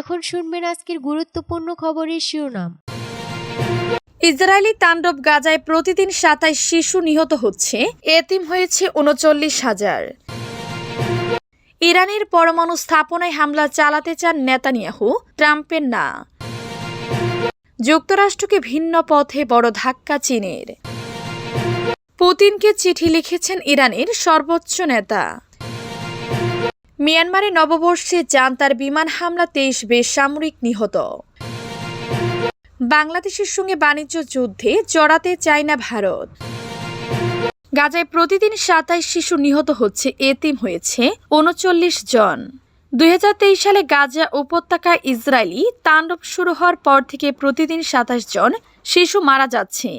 এখন শুনবেন আজকের গুরুত্বপূর্ণ খবরের শিরোনাম। ইসরায়েলি তাণ্ডব গাজায় প্রতিদিন সাতাইশ শিশু নিহত হচ্ছে, এতিম হয়েছে উনচল্লিশ হাজার। ইরানের পরমাণু স্থাপনায় হামলা চালাতে চান নেতানিয়াহু, ট্রাম্পের না। যুক্তরাষ্ট্রকে ভিন্ন পথে বড় ধাক্কা চীনের। পুতিনকে চিঠি লিখেছেন ইরানের সর্বোচ্চ নেতা। মিয়ানমারে নববর্ষে যান তার বিমান হামলা তেইশ বেসামরিক নিহত। বাংলাদেশের সঙ্গে বাণিজ্য যুদ্ধে জড়াতে চায় না ভারত। গাজায় প্রতিদিন সাতাইশ শিশু নিহত হচ্ছে, এতিম হয়েছে উনচল্লিশ জন। দুই হাজার তেইশ সালে গাজা উপত্যকায় ইসরায়েলি তাণ্ডব শুরু হওয়ার পর থেকে প্রতিদিন সাতাশ জন শিশু মারা যাচ্ছে।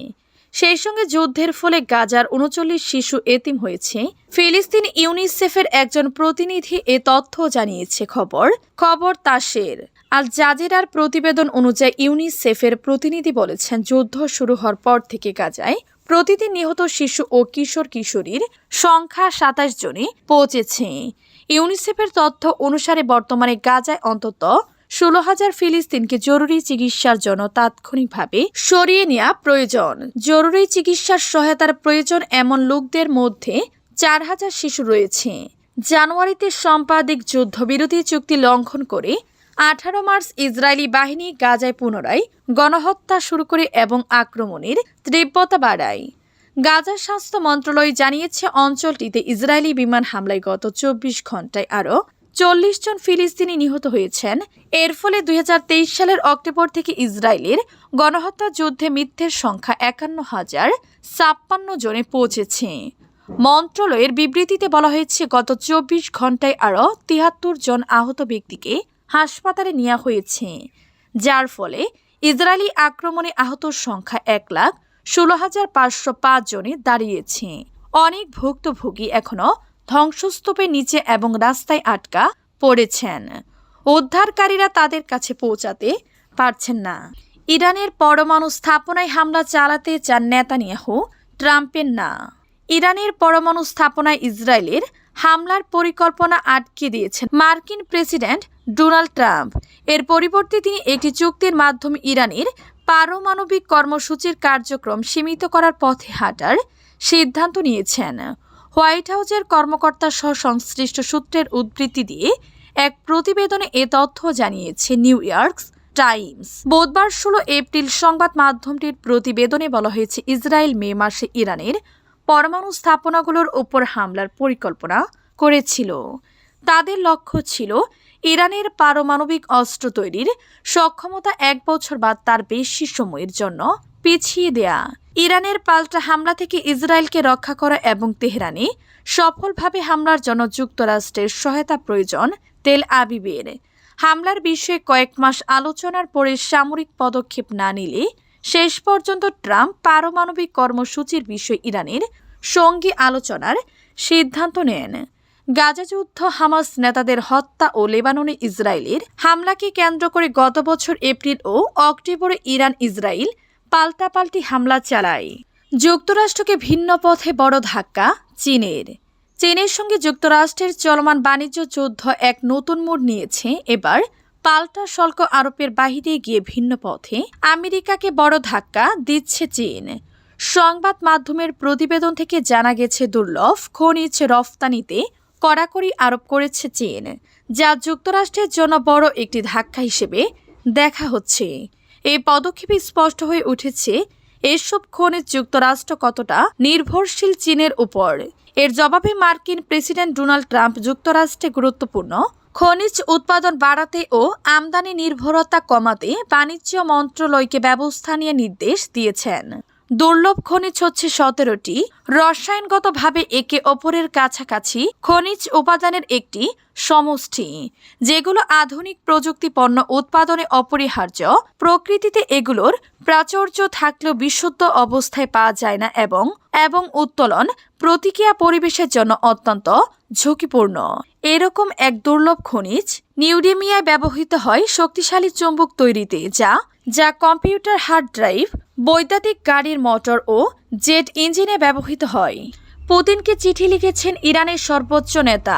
সেই সঙ্গে যুদ্ধের ফলে গাজার উনচল্লিশ শিশু এতিম হয়েছে। ফিলিস্তিন ইউনিসেফের একজন প্রতিনিধি এ তথ্য জানিয়েছে খবর। খবর তাসের। আল জাজিরার প্রতিবেদন অনুযায়ী ইউনিসেফের প্রতিনিধি বলেছেন, যুদ্ধ শুরু হওয়ার পর থেকে গাজায় প্রতিদিন নিহত শিশু ও কিশোর কিশোরীর সংখ্যা সাতাশ জনে পৌঁছেছে। ইউনিসেফের তথ্য অনুসারে বর্তমানে গাজায় অন্তত ষোলো হাজার ফিলিস্তিনকে জরুরি চিকিৎসার জন্য তাৎক্ষণিকভাবে সরিয়ে নেওয়া প্রয়োজন। জরুরি চিকিৎসার সহায়তার প্রয়োজন এমন লোকদের মধ্যে চার হাজার শিশু রয়েছে। জানুয়ারিতে সম্পাদিক যুদ্ধবিরোধী চুক্তি লঙ্ঘন করে আঠারো মার্চ ইসরায়েলি বাহিনী গাজায় পুনরায় গণহত্যা শুরু করে এবং আক্রমণের তীব্রতা বাড়ায়। গাজা স্বাস্থ্য মন্ত্রণালয় জানিয়েছে, অঞ্চলটিতে ইসরায়েলি বিমান হামলায় গত চব্বিশ ঘন্টায় আরও চল্লিশ জন ফিলিস্তিনি নিহত হয়েছেন। এর ফলে দু হাজার তেইশ সালের অক্টোবর থেকে ইসরায়েলের গণহত্যা যুদ্ধে মৃত্যুর সংখ্যা একান্ন হাজার ছাপ্পান্ন জনে পৌঁছেছে। মন্ত্রণালয়ের বিবৃতিতে বলা হয়েছে, গত চব্বিশ ঘন্টায় আরও তিয়াত্তর জন আহত ব্যক্তিকে হাসপাতালে নেওয়া হয়েছে, যার ফলে ইসরায়েলি আক্রমণে আহতর সংখ্যা এক লাখ ষোলো হাজার পাঁচশো পাঁচ জনে দাঁড়িয়েছে। অনেক ভুক্তভোগী এখনও ধ্বংসস্তূপের নিচে এবং রাস্তায় আটকা পড়েছেন। উদ্ধারকারীরা তাদের কাছে পৌঁছাতে পারছেন না। ইরানের পরমাণু স্থাপনায় হামলা চালাতে চান নেতানিয়াহু, ট্রাম্পের না। ইরানের পরমাণু স্থাপনায় ইসরায়েলের হামলার পরিকল্পনা আটকে দিয়েছেন মার্কিন প্রেসিডেন্ট ডোনাল্ড ট্রাম্প। এর পরিবর্তে তিনি একটি চুক্তির মাধ্যমে ইরানের পারমাণবিক কর্মসূচির কার্যক্রম সীমিত করার পথে হাঁটার সিদ্ধান্ত নিয়েছেন। হোয়াইট হাউসের কর্মকর্তা সহ সংশ্লিষ্ট সূত্রের উদ্ধৃতি দিয়ে এক প্রতিবেদনে এ তথ্য জানিয়েছে নিউ ইয়র্ক টাইমস। বুধবার ষোলো এপ্রিল সংবাদ মাধ্যমটির প্রতিবেদনে বলা হয়েছে, ইসরায়েল মে মাসে ইরানের পরমাণু স্থাপনাগুলোর ওপর হামলার পরিকল্পনা করেছিল। তাদের লক্ষ্য ছিল, ইরানের পারমাণবিক অস্ত্র তৈরির সক্ষমতা এক বছর বা তার বেশি সময়ের জন্য পিছিয়ে দেয়া। ইরানের পাল্টা হামলা থেকে ইসরায়েলকে রক্ষা করা এবং তেহরানে সফলভাবে হামলার জন্য যুক্তরাষ্ট্রের সহায়তা প্রয়োজন তেল আবিবের। হামলার বিষয়ে কয়েক মাস আলোচনার পরে সামরিক পদক্ষেপ না নিলে শেষ পর্যন্ত ট্রাম্প পারমাণবিক কর্মসূচির বিষয়ে ইরানের সঙ্গী আলোচনার সিদ্ধান্ত নেন। গাজা যুদ্ধ হামাস নেতাদের হত্যা ও লেবাননে ইসরায়েলের হামলাকে কেন্দ্র করে গত বছর এপ্রিল ও অক্টোবরে ইরান ইসরায়েল পাল্টাপাল্টি হামলা চালায়। যুক্তরাষ্ট্রকে ভিন্ন পথে বড় ধাক্কা, চীনের। চীনের সঙ্গে যুক্তরাষ্ট্রের চলমান বাণিজ্য যুদ্ধ এক নতুন মোড় নিয়েছে। এবার পাল্টা শুল্ক আরোপের বাহিরে গিয়ে ভিন্ন পথে আমেরিকাকে বড় ধাক্কা দিচ্ছে চীন। সংবাদ মাধ্যমের প্রতিবেদন থেকে জানা গেছে, দুর্লভ খনিজ রফতানিতে কড়াকড়ি আরোপ করেছে চীন, যা যুক্তরাষ্ট্রের জন্য বড় একটি ধাক্কা হিসেবে দেখা হচ্ছে। এই পদক্ষেপে স্পষ্ট হয়ে উঠেছে, এসব খনিজ যুক্তরাষ্ট্র কতটা নির্ভরশীল চীনের উপর। এর জবাবে মার্কিন প্রেসিডেন্ট ডোনাল্ড ট্রাম্প যুক্তরাষ্ট্রে গুরুত্বপূর্ণ। খনিজ উৎপাদন বাড়াতে ও আমদানি নির্ভরতা কমাতে বাণিজ্য মন্ত্রণালয়কে ব্যবস্থা নিয়ে নির্দেশ দিয়েছেন। দুর্লভ খনিজ হচ্ছে সতেরোটি। রসায়নগতভাবে একে অপরের কাছাকাছি খনিজ উপাদানের একটি সমষ্টি, যেগুলো আধুনিক প্রযুক্তি পণ্য উৎপাদনে অপরিহার্য। প্রকৃতিতে এগুলোর প্রাচুর্য থাকলেও বিশুদ্ধ অবস্থায় পাওয়া যায় না এবং এবং উত্তোলন প্রতিক্রিয়া পরিবেশের জন্য অত্যন্ত ঝুঁকিপূর্ণ। এরকম এক দুর্লভ খনিজ নিউডেমিয়ায় ব্যবহৃত হয় শক্তিশালী চুম্বক তৈরিতে, যা যা কম্পিউটার হার্ড ড্রাইভ বৈদ্যুতিক গাড়ির মোটর ও জেট ইঞ্জিনে ব্যবহৃত হয়। পুতিনকে চিঠি লিখেছেন ইরানের সর্বোচ্চ নেতা।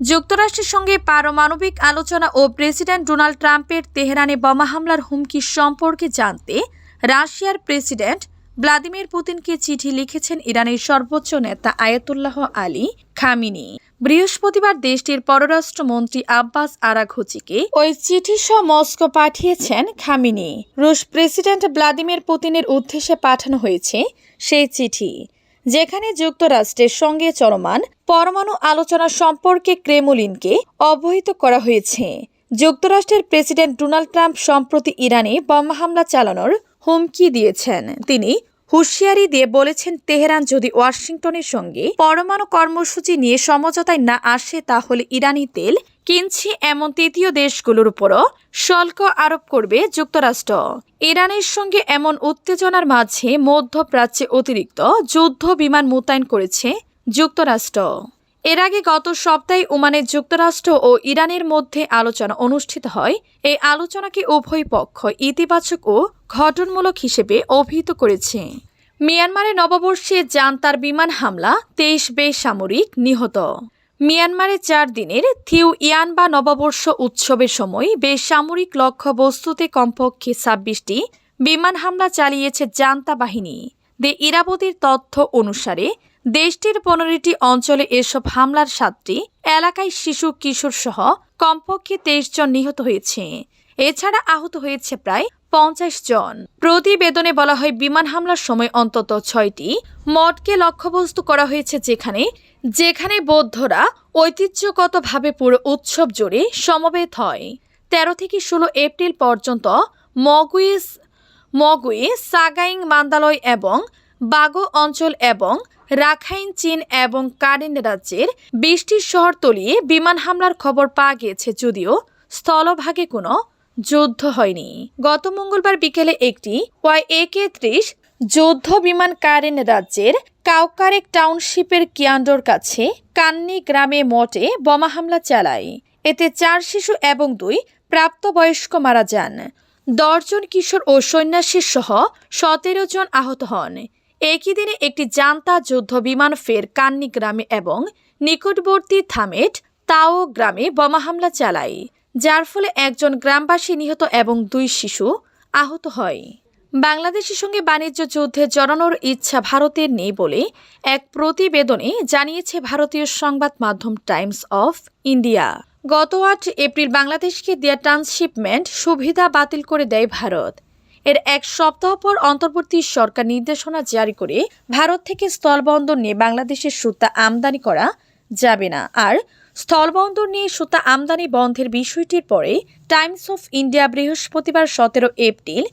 যুক্তরাষ্ট্রের সঙ্গে পারমাণবিক আলোচনা ও প্রেসিডেন্ট ডোনাল্ড ট্রাম্পের তেহরানে বোমা হামলার হুমকি সম্পর্কে জানতে রাশিয়ার প্রেসিডেন্ট ভ্লাদিমির পুতিনকে চিঠি লিখেছেন ইরানের সর্বোচ্চ নেতা আয়াতুল্লাহ আলী খামিনি। বৃহস্পতিবার দেশটির পররাষ্ট্রমন্ত্রী আব্বাস আরাঘোচিকে ওই চিঠি সহ মস্কো পাঠিয়েছেন খামিনি। রুশ প্রেসিডেন্ট ভ্লাদিমির পুতিনের উদ্দেশ্যে পাঠানো হয়েছে সেই চিঠি, যেখানে যুক্তরাষ্ট্রের সঙ্গে চলমান পরমাণু আলোচনা সম্পর্কে ক্রেমলিনকে অবহিত করা হয়েছে। যুক্তরাষ্ট্রের প্রেসিডেন্ট ডোনাল্ড ট্রাম্প সম্প্রতি ইরানে বোমা হামলা চালানোর হুমকি দিয়েছেন। তিনি হুঁশিয়ারি দিয়ে বলেছেন, তেহরান যদি ওয়াশিংটনের সঙ্গে পরমাণু কর্মসূচি নিয়ে সমঝোতায় না আসে, তাহলে ইরানি তেল কিনছি এমন তৃতীয় দেশগুলোর উপরও শুল্ক আরোপ করবে যুক্তরাষ্ট্র। ইরানের সঙ্গে এমন উত্তেজনার মাঝে মধ্যপ্রাচ্যে অতিরিক্ত যুদ্ধ বিমান মোতায়েন করেছে যুক্তরাষ্ট্র। এর আগে গত সপ্তাহে ওমানে যুক্তরাষ্ট্র ও ইরানের মধ্যে আলোচনা অনুষ্ঠিত হয়। এই আলোচনাকে উভয় পক্ষ ইতিবাচক ও ঘটনমূলক হিসেবে অভিহিত করেছে। মিয়ানমারে নববর্ষে জান্তার বিমান হামলা, তেইশ বেসামরিক নিহত। মিয়ানমারে চার দিনের থিউ ইয়ান বা নববর্ষ উৎসবের সময় বেসামরিক লক্ষ্যবস্তুতে কমপক্ষে ছাব্বিশটি বিমান হামলা চালিয়েছে জান্তা বাহিনী। দে ইরাবতীর তথ্য অনুসারে দেশটির পনেরোটি অঞ্চলে এসব হামলার সাতটি এলাকায় শিশু, কিশোর সহ কমপক্ষে তেইশ জন নিহত হয়েছে। এছাড়া আহত হয়েছে প্রায় পঞ্চাশ জন। প্রতিবেদনে বলা হয়, বিমান হামলার সময় অন্তত ছয়টি মঠকে লক্ষ্যবস্তু করা হয়েছে যেখানে যেখানে বৌদ্ধরা ঐতিহ্যগতভাবে পুরো উৎসব জুড়ে সমবেত হয়। তেরো থেকে ষোলো এপ্রিল পর্যন্ত মগুইস মগুই সাগাইং মান্দালয় এবং বাগো অঞ্চল এবং রাখাইন চীন এবং কারেন রাজ্যের বৃষ্টির শহর তলিয়ে বিমান হামলার খবর পাওয়া গিয়েছে যদিও স্থলভাগে কোনো যুদ্ধ হয়নি। গত মঙ্গলবার বিকেলে একটি ওয়াই এ কে ত্রিশ যুদ্ধ বিমান কারেন রাজ্যের কাউকারেক টাউনশিপের কিয়ান্ডোর কাছে কান্নি গ্রামে মঠে বোমা হামলা চালায়। এতে চার শিশু এবং দুই প্রাপ্তবয়স্ক মারা যান। দশজন কিশোর ও সন্ন্যাসীর সহ সতেরো জন আহত হন। একই দিনে একটি জান্তা যুদ্ধ বিমান ফের কান্নি গ্রামে এবং নিকটবর্তী থামেট তাও গ্রামে বোমা হামলা চালায়, যার ফলে একজন গ্রামবাসী নিহত এবং দুই শিশু আহত হয়। বাংলাদেশের সঙ্গে বাণিজ্য যুদ্ধে জড়ানোর ইচ্ছা ভারতের নেই বলে এক প্রতিবেদনে জানিয়েছে ভারতীয় সংবাদ মাধ্যম টাইমস অফ ইন্ডিয়া। গত আট এপ্রিল বাংলাদেশকে দেয়া ট্রান্সশিপমেন্ট সুবিধা বাতিল করে দেয় ভারত। এর এক সপ্তাহ পর অন্তর্বর্তী সরকার নির্দেশনা জারি করে ভারত থেকে স্থলবন্দর নিয়ে বাংলাদেশের সুতা আমদানি করা যাবে না। আর স্থলবন্দর নিয়ে সুতা আমদানি বন্ধের বিষয়টির পরে টাইমস অফ ইন্ডিয়া বৃহস্পতিবার সতেরো এপ্রিল